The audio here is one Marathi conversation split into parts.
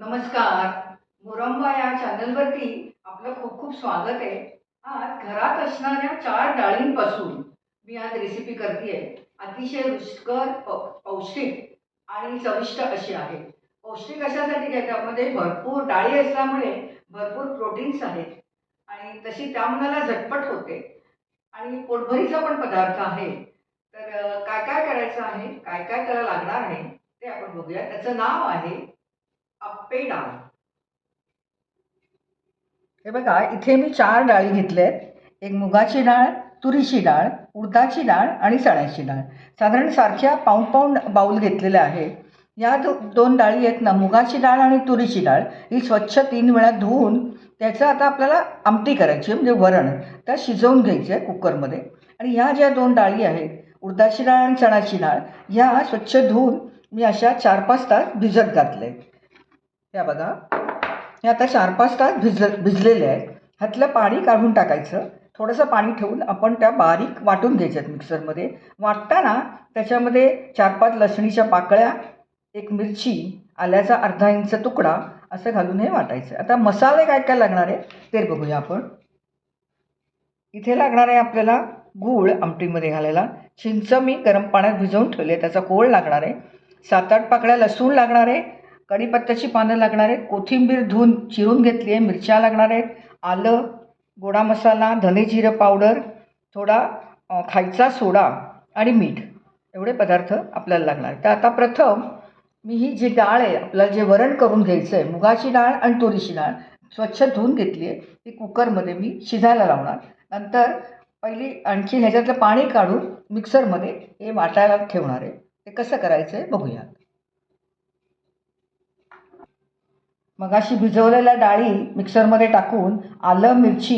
नमस्कार. मुरंबा या चॅनलवरती आपलं खूप खूप स्वागत आहे. आज घरात असणाऱ्या चार डाळींपासून मी आज रेसिपी करते अतिशय रुचकर पौष्टिक आणि चविष्ट अशी आहे. पौष्टिक अशासाठी काय त्यामध्ये भरपूर डाळी असल्यामुळे भरपूर प्रोटीन्स आहेत. आणि तशी त्या मुलाला झटपट होते. आणि पोटभरीचा पण पदार्थ आहे. तर काय काय करायचं आहे काय काय त्याला लागणार आहे ते आपण बघूया. त्याचं नाव आहे आप्पे डाळ. हे बघा इथे मी चार डाळी घेतल्यात एक मुगाची डाळ तुरीची डाळ उडदाची डाळ आणि चण्याची डाळ. साधारण सारख्या पाऊंड पाऊंड बाऊल घेतलेल्या आहे या दो दोन डाळी आहेत ना मुगाची डाळ आणि तुरीची डाळ. ही स्वच्छ तीन वेळा धुवून त्याचं आता आपल्याला आमटी करायची आहे, म्हणजे वरण. त्या शिजवून घ्यायचं आहे कुकरमध्ये. आणि ह्या ज्या दोन डाळी आहेत उडदाची डाळ आणि चणाची डाळ ह्या स्वच्छ धुवून मी अशा चार पाच तास भिजत घातल्या या बघा. हे आता चार पाच तास भिजल भिजलेले आहेत. ह्यातलं पाणी काढून टाकायचं. थोडंसं पाणी ठेवून आपण त्या बारीक वाटून घ्यायच्यात मिक्सरमध्ये. वाटताना त्याच्यामध्ये चार पाच लसणीच्या पाकळ्या एक मिरची आल्याचा अर्धा इंच तुकडा असं घालून हे वाटायचं. आता मसाले काय काय लागणार आहे ते बघूया आपण. इथे लागणार आहे आपल्याला गूळ आमटीमध्ये घालायला. चिंच मी गरम पाण्यात भिजवून ठेवले त्याचा कोळ लागणार आहे. सात आठ पाकळ्या लसूण लागणार आहे. कढीपत्त्याची पानं लागणार आहेत कोथिंबीर धुवून चिरून घेतली आहे मिरच्या लागणार आहेत आलं गोडा मसाला धने जिरं पावडर थोडा खायचा सोडा आणि मीठ एवढे पदार्थ आपल्याला लागणार तर आता प्रथम मी ही जी डाळ आहे आपल्याला जे वरण करून घ्यायचं आहे मुगाची डाळ आणि तुरीची डाळ स्वच्छ धुवून घेतली आहे. ती कुकरमध्ये मी शिजायला लावणार. नंतर पहिली आणखी ह्याच्यातलं पाणी काढून मिक्सरमध्ये हे वाटायला ठेवणार आहे. ते कसं करायचं आहे बघूया. मगाशी भिजवलेल्या डाळी मिक्सरमध्ये टाकून आलं मिरची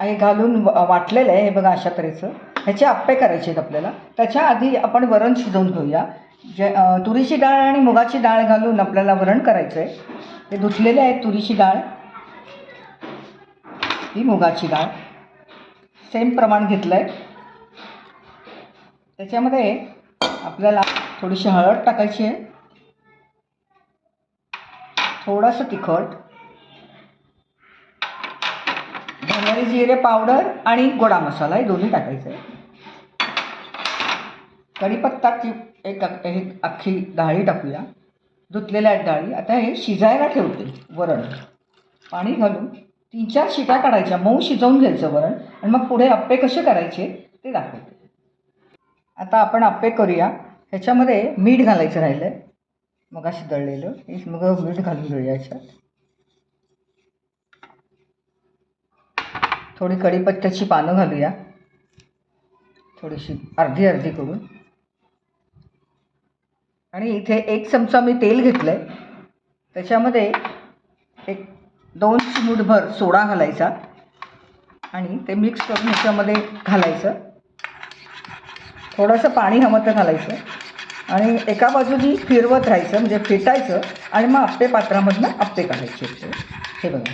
हे घालून वाटलेलं आहे हे बघा अशा तऱ्हेचं. ह्याचे आप्पे करायचे आहेत आपल्याला. त्याच्या आधी आपण वरण शिजवून घेऊया. जे तुरीची डाळ आणि मुगाची डाळ घालून आपल्याला वरण करायचं आहे. ते धुतलेले आहेत तुरीची डाळ. ही मुगाची डाळ. सेम प्रमाण घेतलं आहे त्याच्यामध्ये आपल्याला थोडीशी हळद टाकायची आहे. थोडंसं तिखट धनेरी जिरे पावडर आणि गोडा मसाला हे दोन्ही टाकायचं आहे. कढीपत्ताची एक एक अख्खी डाळी टाकूया. धुतलेल्या आहेत डाळी आता हे शिजायला ठेवते वरण. पाणी घालून तीन चार शिट्या काढायच्या मऊ शिजवून घ्यायचं वरण आणि मग पुढे आप्पे कसे करायचे ते दाखवते. आता आपण आप्पे करूया. ह्याच्यामध्ये मीठ घालायचं राहिलं आहे मग अशी दळलेलं. हे मग मीठ घालून घेऊया याच्यात. थोडी कढीपत्त्याची पानं घालूया. थोडीशी अर्धी अर्धी करून. आणि इथे एक चमचा मी तेल घेतलं आहे त्याच्यामध्ये एक दोन चिमूटभर सोडा घालायचा. आणि ते मिक्स करून ह्याच्यामध्ये घालायचं. थोडंसं पाणी हवं तर घालायचं. आणि एका बाजूनी फिरवत राहायचं म्हणजे फेटायचं आणि मग आपटे पात्रामधनं आपटे काढायचे. होते हे बघा.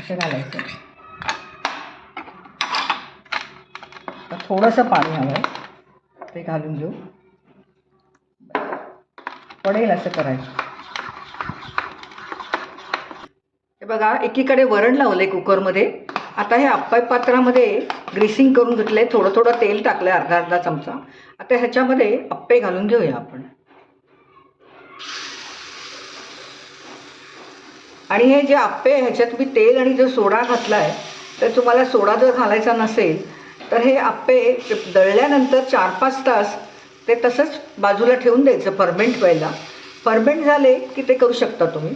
असं घालायचं. थोडंसं पाणी हवं आहे. ते घालून घेऊ. पडेल असं करायचं. हे बघा एकीकडे वरण लावलं आहे कुकरमध्ये. आता हे अप्पाय पात्रामध्ये ग्रेसिंग करून घेतलं आहे थोडं थोडं तेल टाकलं आहे अर्धा अर्धा चमचा. आता ह्याच्यामध्ये आप्पे घालून घेऊया आपण. आणि हे जे आप्पे ह्याच्यात मी तेल आणि जो सोडा घातला आहे तर तुम्हाला सोडा जर घालायचा नसेल तर हे आप्पे दळल्यानंतर चार पाच तास ते तसंच बाजूला ठेवून द्यायचं फर्मेंट व्हायला. फर्मेंट झाले की ते करू शकता तुम्ही.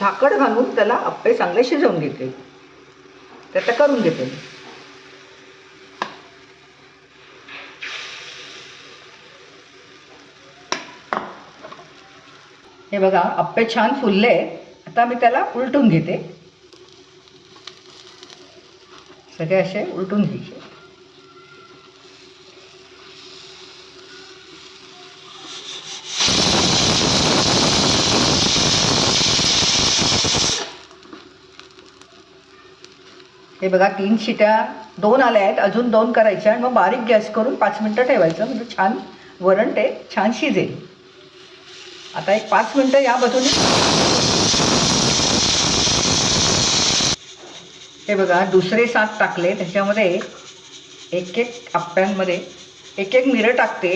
झाकण घालून त्याला आप्पे चांगले शिजवून घेते. ते करून घेते. हे बघा आप्पे छान फुलले. आता मी त्याला उलटून घेते. सगळे असे उलटून घ्यायचे. हे बघा तीन शिट्या दोन आल्या आहेत. अजून दोन करायच्या आणि मग बारीक गॅस करून पाच मिनटं ठेवायचं. म्हणजे छान वरण ते छान शिजेल. आता एक पाच मिनटं या बाजूने. हे बघा दुसरे सात टाकले. त्याच्यामध्ये एक एक आप्प्यांमध्ये एक एक मिरं टाकते.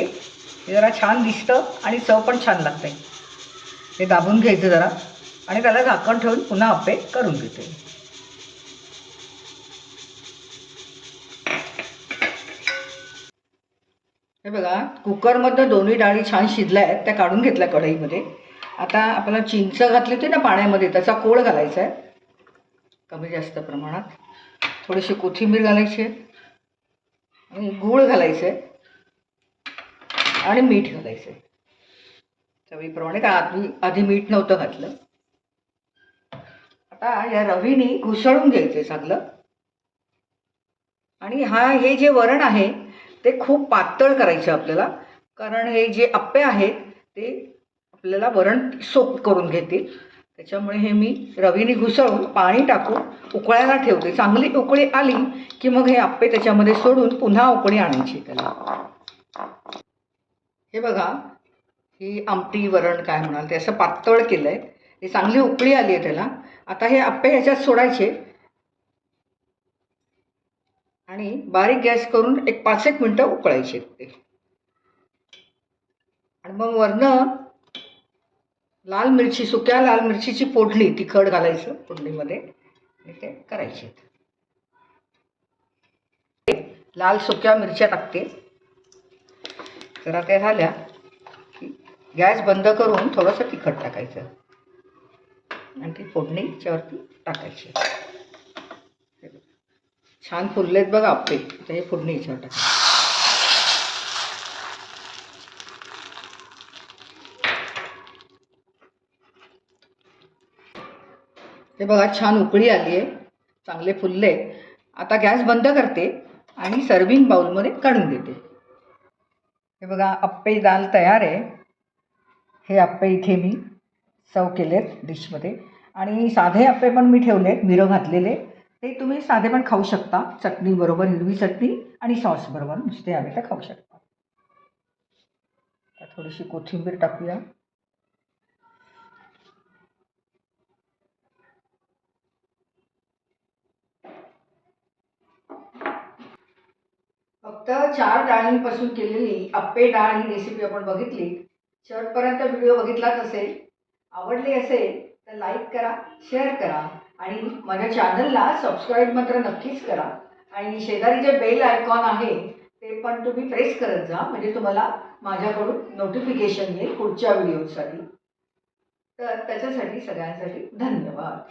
हे जरा छान दिसतं आणि चव पण छान लागते. हे दाबून घ्यायचं जरा. आणि त्याला झाकण ठेवून पुन्हा आप्पे करून घेते. हे बघा कुकरमधनं दोन्ही डाळी छान शिजल्या आहेत त्या काढून घेतल्या कढईमध्ये. आता आपल्याला चिंच घातली होती ना पाण्यामध्ये त्याचा कोळ घालायचा आहे. कमी जास्त प्रमाणात. थोडीशी कोथिंबीर घालायची आहे. आणि गूळ घालायचं आहे. आणि मीठ घालायचं आहे. चवीप्रमाणे काय आधी आधी मीठ नव्हतं घातलं. आता या रवीनी घुसळून घ्यायचं चांगलं. आणि हा हे जे वरण आहे ते खूप पातळ करायचे आपल्याला. कारण हे जे अप्पे आहेत ते आपल्याला वरण सोप करून घेतील. त्याच्यामुळे हे मी रवीने घुसळून पाणी टाकून उकळायला ठेवते. चांगली उकळी आली की मग हे आप्पे त्याच्यामध्ये सोडून पुन्हा उकळी आणायची त्याला. हे बघा ही आमटी वरण काय म्हणाल ते असं पातळ केलं आहे हे चांगली उकळी आली आहे त्याला. आता हे आप्पे ह्याच्यात सोडायचे. आणि बारीक गॅस करून एक पाच एक मिनटं उकळायचे ते. आणि मग वरनं लाल मिरची सुक्या लाल मिरचीची फोडणी तिखट घालायचं फोडणीमध्ये. ते करायचे. लाल सुक्या मिरच्या टाकते. जरा त्या झाल्या की गॅस बंद करून थोडंसं तिखट टाकायचं. आणि ती फोडणीच्यावरती टाकायची. छान फुललेत बघा आप्पे आता हे फोडणी याच्यावर टाका. हे बघा छान उकळी आली आहे. चांगले फुलले आता गॅस बंद करते आणि सर्विंग बाउलमध्ये काढून देते. हे बघा आप्पे दाल तयार आहे. हे आप्पे इथे मी सर्व केलेत डिशमध्ये. आणि साधे आप्पे पण मी ठेवलेत मिरं घातलेले. ते तुम्ही साधे पण खाऊ शकता. चटणीबरोबर हिरवी चटणी आणि सॉस बरोबर नुसते आम्ही तर खाऊ शकता. थोडीशी कोथिंबीर टाकूया. फक्त चार डाळींपासून केलेली आप्पे डाळ ही रेसिपी आपण बघितली. शेवटपर्यंत व्हिडिओ बघितलाच असेल. आवडली असेल तर लाईक करा शेअर करा. आणि माझ्या चॅनलला सबस्क्राईब मात्र नक्कीच करा. आणि शेजारी जे बेल आयकॉन आहे ते पण तुम्ही प्रेस करत जा. म्हणजे तुम्हाला माझ्याकडून नोटिफिकेशन येईल पुढच्या व्हिडिओसाठी तर त्याच्यासाठी सगळ्यांसाठी धन्यवाद.